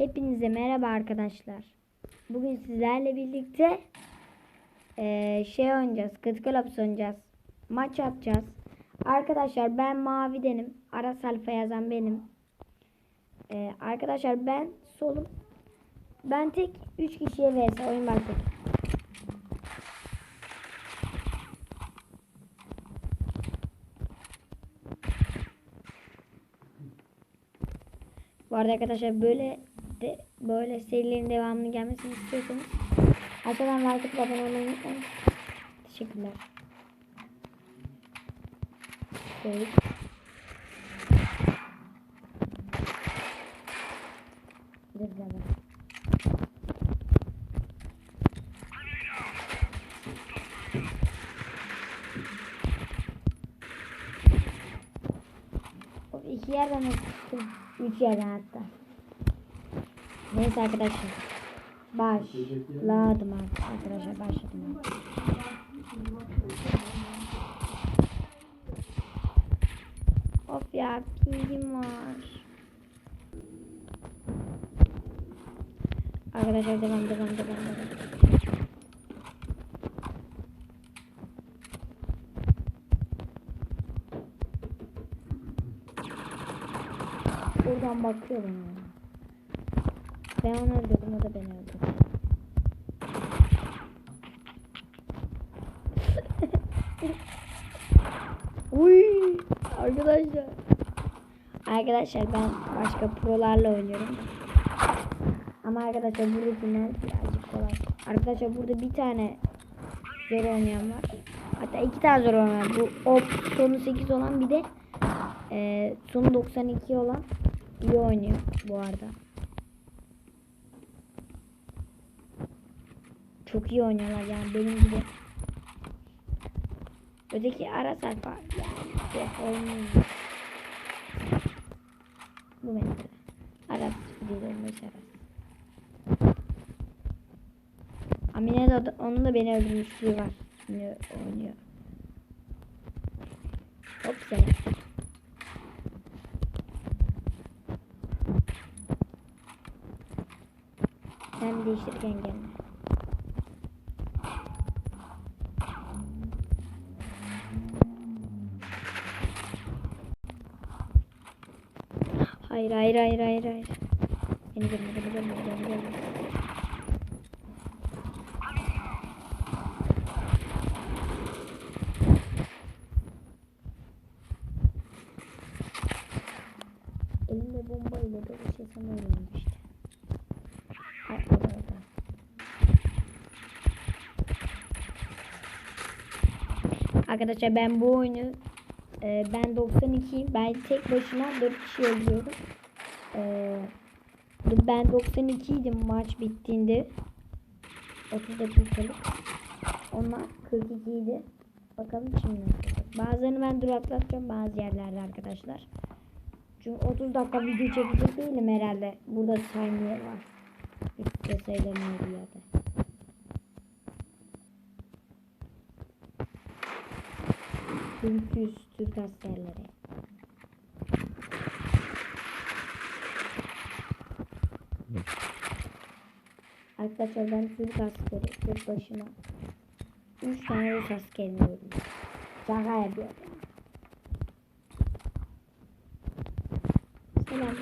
Hepinize merhaba arkadaşlar. Bugün sizlerle birlikte eee, şey oynayacağız. Critical Ops oynayacağız. Maç yapacağız. Arkadaşlar ben mavidenim. Aras Alfa yazan benim. Eee, arkadaşlar ben solum. Ben tek 3 kişiye vs oyun başladı. Bu arada arkadaşlar böyle böyle serilerin devamını gelmesini istiyorsanız aşağıdan like atıp abone olmayı unutmayın. Teşekkürler. Dakika. Of iki yerden atıştım. Üç yerden hatta. Neyse arkadaşlar. Başladım artık arkadaşlar başladım artık. Of ya pingim var. Arkadaşlar devam devam devam devam. Buradan bakıyor bana. ya. Ben onu öldürdüm o da beni öldürdü. Uy arkadaşlar. Arkadaşlar ben başka prolarla oynuyorum. Ama arkadaşlar buradakiler birazcık kolay. Arkadaşlar burada bir tane zor oynayan var. Hatta iki tane zor oynayan. Bu op sonu 8 olan bir de e, sonu 92 olan iyi oynuyor bu arada. Çok iyi oynuyorlar yani benim gibi. Öteki ara sayfa yani işte oynuyor. Bu mesela. Arap değil olmuş Arap. Amine de onun da beni öldürmüşlüğü var. Şimdi oynuyor. Hop sen. Sen değiştirirken gelme. Hayır hayır hayır hayır hayır. Beni görme beni görme beni görme. Elimde bombayla da bir şey sanıyorum işte. Ay, orada, orada. Arkadaşlar ben bu oyunu e, ben 92'yim. Ben tek başıma 4 kişi öldürüyorum. E, ben 92 idim maç bittiğinde. 30 dakikalık. Onlar 42 idi. Bakalım şimdi. Bazılarını ben duraklatacağım bazı yerlerde arkadaşlar. Çünkü 30 dakika video çekecek değilim herhalde. Burada saniye var. Hiç sayılamıyor bir yerde. Türküz, Türk askerleri. Arkadaşlar ben Türk askeri tek başıma. 3 tane Rus askerini öldürdüm. Şaka yapıyorum. Selam.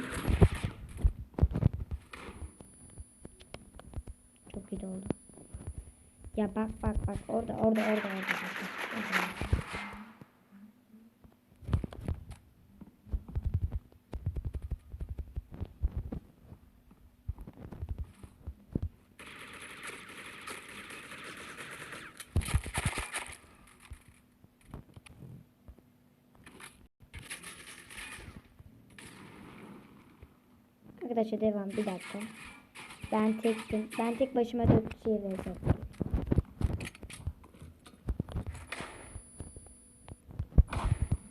Çok iyi oldu. Ya bak bak bak orada orada orada orada. Bak, orada. Arkadaşlar devam bir dakika. Ben tektim. Ben tek başıma dört kişiye vereceğim.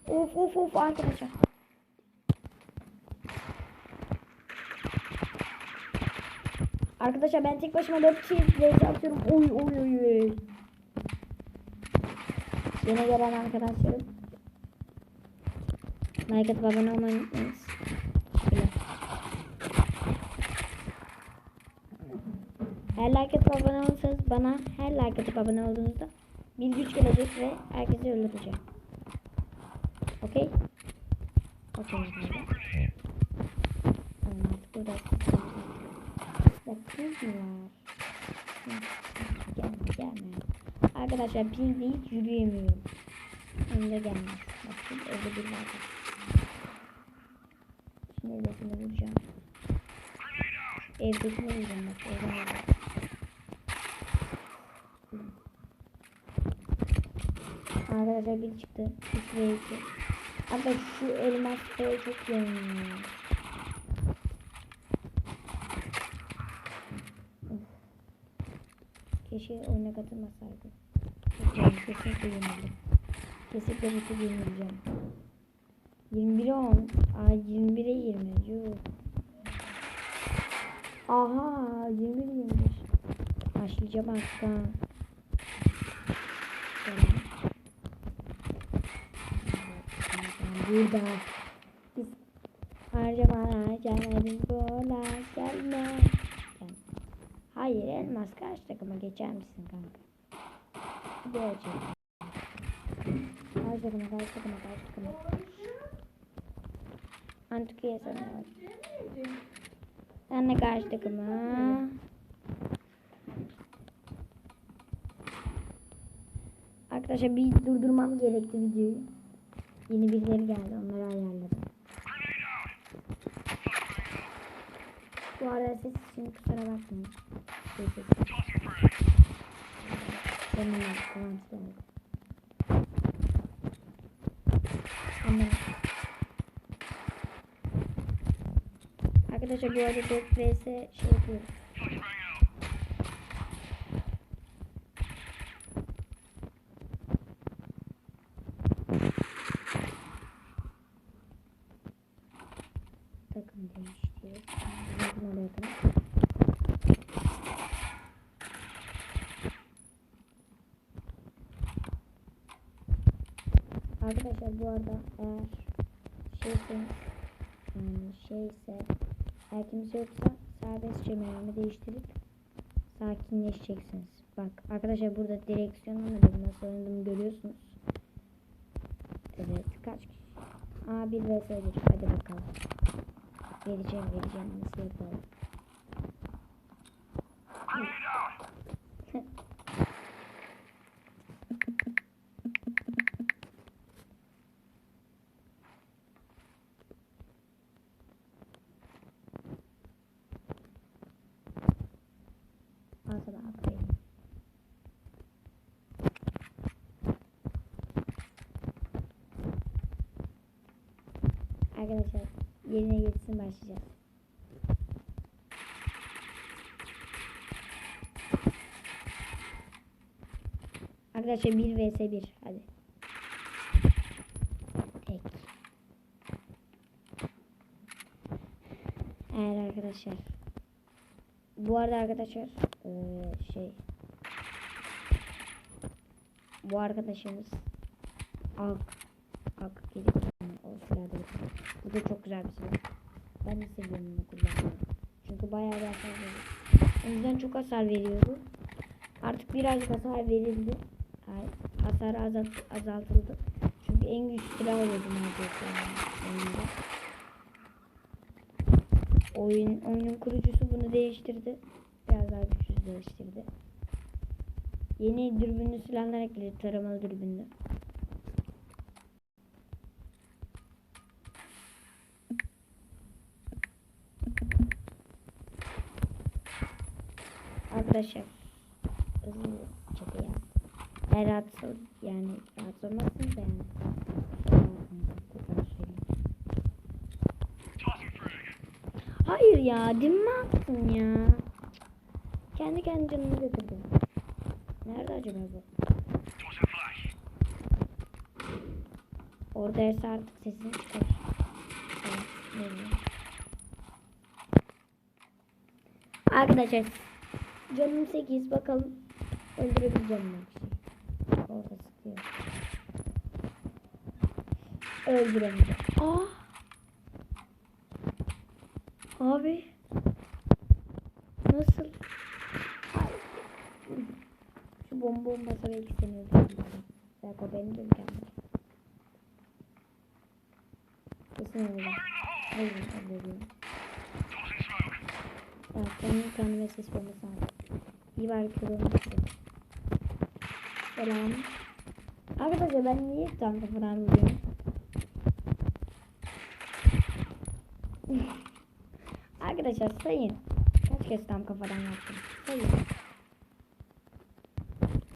Of of of arkadaşlar. Arkadaşlar ben tek başıma dört kişiye vereceğim atıyorum. Oy oy oy oy. Gelen arkadaşlarım. Like atıp abone olmayı unutmayınız. Her like atıp abone olursanız bana her like atıp abone olduğunuzda bir güç gelecek ve herkesi öldüreceğim. Okey? Okey. Tamam artık burada. Var? Hı, Gelme gelme. Arkadaşlar pil değil yürüyemiyorum. Önde gelmez. Bakın evde bir var. Şimdi evdekini vuracağım. Evdekini vuracağım bak. Evden vuracağım. Arkadaşlar bir çıktı. 3 ve 2. Aga şu elmas böyle çok yanıyor. Keşke oyuna katılmasaydım. Kesinlikle yenildim. Kesinlikle bu tur yenileceğim. 21'e 10. Aa 21'e 20. Yuh. Aha 21 25. Başlayacağım artık ha. Tamam. Burada biz harcamalar gelmedi bola gelme. Gel. Hayır elmas karşı takıma geçer misin kanka? Açayım. Karşı takıma karşı takıma karşı takıma. Antukiye sana bak. Sen de karşı takıma. Arkadaşlar bir durdurmam gerekti videoyu. Yeni birileri geldi onları ayarladım. Bu arada ses için kusura bakmayın. Şey. Benim Kıvanç geldi. Anladım. Arkadaşlar bu arada 4 vs şey yapıyoruz. Arkadaşlar bu arada eğer şeyse yani şeyse eğer kimse yoksa serbestçe mermi değiştirip sakinleşeceksiniz. Bak arkadaşlar burada direksiyon anladım nasıl oynadığımı görüyorsunuz. Evet kaç kişi? Aa 1 vs 1 hadi bakalım. Vereceğim vereceğim nasıl yapalım. Arkada atlayayım. Arkadaşlar yerine geçsin başlayacağız. Arkadaşlar 1 vs 1 hadi. Tek. Eğer arkadaşlar bu arada arkadaşlar eee, şey bu arkadaşımız Ak Ak gelip o silahı da Bu da çok güzel bir silah. Ben de seviyorum bunu kullanmayı. Çünkü bayağı bir hasar veriyor. O yüzden çok hasar veriyordu. Artık birazcık hasar verildi. Hasar azalt, azaltıldı. Çünkü en güçlü silah oluyordu neredeyse yani oyunda. Oyun, oyunun kurucusu bunu değiştirdi. Güçsüzleştirdi. Yeni dürbünlü silahlar ekledi. Taramalı dürbünlü. Arkadaşlar hızlı çete ya. Eğer rahatsız yani rahatsız olmazsınız da yani. Hayır ya dimma attın ya. Kendi kendi canımı götürdüm. Nerede acaba bu? Oradaysa artık sesini çıkar. Evet. Arkadaşlar canım 8 bakalım öldürebileceğim mi? Orada sıkıyor. Öldüremeyeceğim. Aa! Abi. Nasıl? Bomba olmasa belki seni öldürürüm. Belki o beni de mükemmel. Kesin öyle. Hayır öldürüyorum. Evet senin kendime ses bombası aldım. İyi var kırılmıştı. Selam. Arkadaşlar ben niye tam kafadan vuruyorum? Arkadaşlar sayın. Kaç kez tam kafadan yaptım? Sayın.